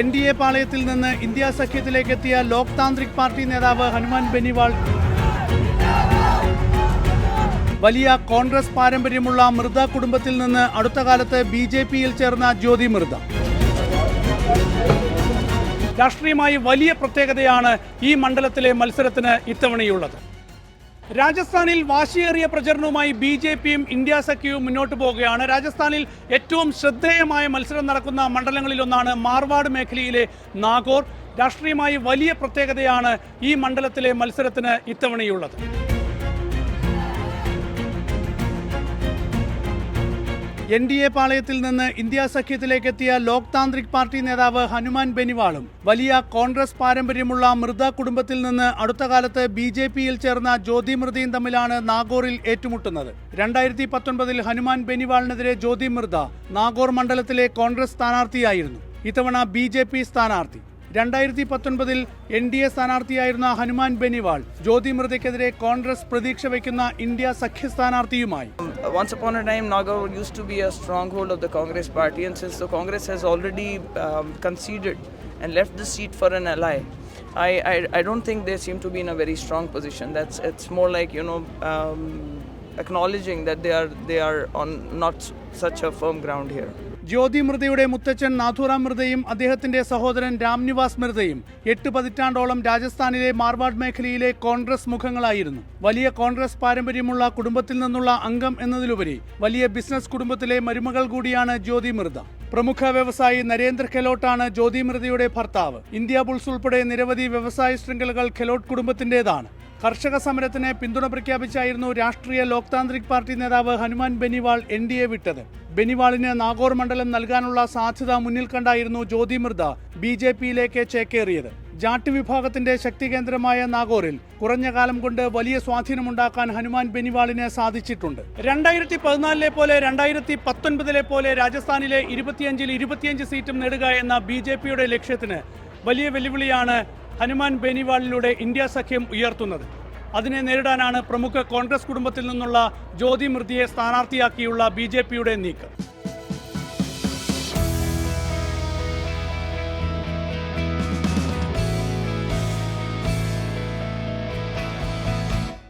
N D A പാളയത്തിൽ നിന്ന് India സഖ്യത്തിലേക്ക് എത്തിയ ലോക് താന്ത്രിക് പാർട്ടി നേതാവ് ഹനുമാൻ ബെനിവാൾ വലിയ കോൺഗ്രസ് പാരമ്പര്യമുള്ള മൃദ കുടുംബത്തിൽ നിന്ന് അടുത്ത കാലത്ത് ബി ജെ പിയിൽ ചേർന്ന ജ്യോതി മൃദ. രാഷ്ട്രീയമായി വലിയ പ്രത്യേകതയാണ് ഈ മണ്ഡലത്തിലെ മത്സരത്തിന് ഇത്തവണയുള്ളത്. രാജസ്ഥാനിൽ വാശിയേറിയ പ്രചരണവുമായി ബി ജെ പിയും ഇന്ത്യ സഖ്യവും മുന്നോട്ട് പോവുകയാണ്. രാജസ്ഥാനിൽ ഏറ്റവും ശ്രദ്ധേയമായ മത്സരം നടക്കുന്ന മണ്ഡലങ്ങളിലൊന്നാണ് മാർവാഡ് മേഖലയിലെ നാഗോർ. രാഷ്ട്രീയമായി വലിയ പ്രത്യേകതയാണ് ഈ മണ്ഡലത്തിലെ മത്സരത്തിന് ഇത്തവണയുള്ളത്. എൻ ഡി എ പാളയത്തിൽ നിന്ന് ഇന്ത്യാ സഖ്യത്തിലേക്കെത്തിയ ലോക് താന്ത്രിക് പാർട്ടി നേതാവ് ഹനുമാൻ ബെനിവാളും വലിയ കോൺഗ്രസ് പാരമ്പര്യമുള്ള മൃത കുടുംബത്തിൽ നിന്ന് അടുത്ത കാലത്ത് ബി ജെ പിയിൽ ചേർന്ന ജ്യോതി മൃതയും തമ്മിലാണ് നാഗോറിൽ ഏറ്റുമുട്ടുന്നത്. രണ്ടായിരത്തി പത്തൊൻപതിൽ ഹനുമാൻ ബെനിവാളിനെതിരെ ജ്യോതി മൃത നാഗോർ മണ്ഡലത്തിലെ കോൺഗ്രസ് സ്ഥാനാർത്ഥിയായിരുന്നു. ഇത്തവണ ബി ജെ പി സ്ഥാനാർത്ഥി. രണ്ടായിരത്തി പത്തൊൻപതിൽ എൻ ഡി എ സ്ഥാനാർത്ഥിയായിരുന്ന ഹനുമാൻ ബെനിവാൾ ജ്യോതി മൃതയ്ക്കെതിരെ കോൺഗ്രസ് പ്രതീക്ഷ വയ്ക്കുന്ന ഇന്ത്യ സഖ്യ സ്ഥാനാർത്ഥിയുമായി. Once upon a time, Nagaur used to be a stronghold of the Congress party, and since the Congress has already um, conceded and left the seat for an ally, I, I, I don't think they seem to be in a very strong position. That's it's more like you know um, acknowledging that they are they are on not such a firm ground here. ജ്യോതി മൃതയുടെ മുത്തച്ഛൻ നാഥുറാം മൃതയും അദ്ദേഹത്തിന്റെ സഹോദരൻ രാംനിവാസ് മൃതയും എട്ട് പതിറ്റാണ്ടോളം രാജസ്ഥാനിലെ മാർവാഡ് മേഖലയിലെ കോൺഗ്രസ് മുഖങ്ങളായിരുന്നു. വലിയ കോൺഗ്രസ് പാരമ്പര്യമുള്ള കുടുംബത്തിൽ നിന്നുള്ള അംഗം എന്നതിലുപരി വലിയ ബിസിനസ് കുടുംബത്തിലെ മരുമകൾ കൂടിയാണ് ജ്യോതി മൃത. പ്രമുഖ വ്യവസായി നരേന്ദ്ര ഖെലോട്ടാണ് ജ്യോതി മൃതയുടെ ഭർത്താവ്. ഇന്ത്യ ബുൾസ് ഉൾപ്പെടെ നിരവധി വ്യവസായ ശൃംഖലകൾ ഖെലോട്ട് കുടുംബത്തിന്റേതാണ് കർഷക സമരത്തിന് പിന്തുണ പ്രഖ്യാപിച്ചായിരുന്നു രാഷ്ട്രീയ ലോക് താന്ത്രിക് പാർട്ടി നേതാവ് Hanuman Beniwal N D A വിട്ടത്. ബെനിവാളിന് നാഗോർ മണ്ഡലം നൽകാനുള്ള സാധ്യത മുന്നിൽ കണ്ടായിരുന്നു ജ്യോതി മൃദ ബി ജെ പിയിലേക്ക് ചേക്കേറിയത്. ജാട്ട് വിഭാഗത്തിന്റെ ശക്തി കേന്ദ്രമായ നാഗോറിൽ കുറഞ്ഞ കാലം കൊണ്ട് വലിയ സ്വാധീനമുണ്ടാക്കാൻ ഹനുമാൻ ബെനിവാളിന് സാധിച്ചിട്ടുണ്ട്. രണ്ടായിരത്തി പതിനാലിലെ പോലെ രണ്ടായിരത്തി പത്തൊൻപതിലെ പോലെ രാജസ്ഥാനിലെ ഇരുപത്തിയഞ്ചിൽ ഇരുപത്തിയഞ്ച് സീറ്റും നേടുക എന്ന ബി ജെ പിയുടെ ലക്ഷ്യത്തിന് വലിയ വെല്ലുവിളിയാണ് ഹനുമാൻ ബെനിവാളിലൂടെ ഇന്ത്യ സഖ്യം ഉയർത്തുന്നത്. അതിനെ നേരിടാനാണ് പ്രമുഖ കോൺഗ്രസ് കുടുംബത്തിൽ നിന്നുള്ള ജ്യോതി മൃതിയെ സ്ഥാനാർത്ഥിയാക്കിയുള്ള ബി നീക്കം.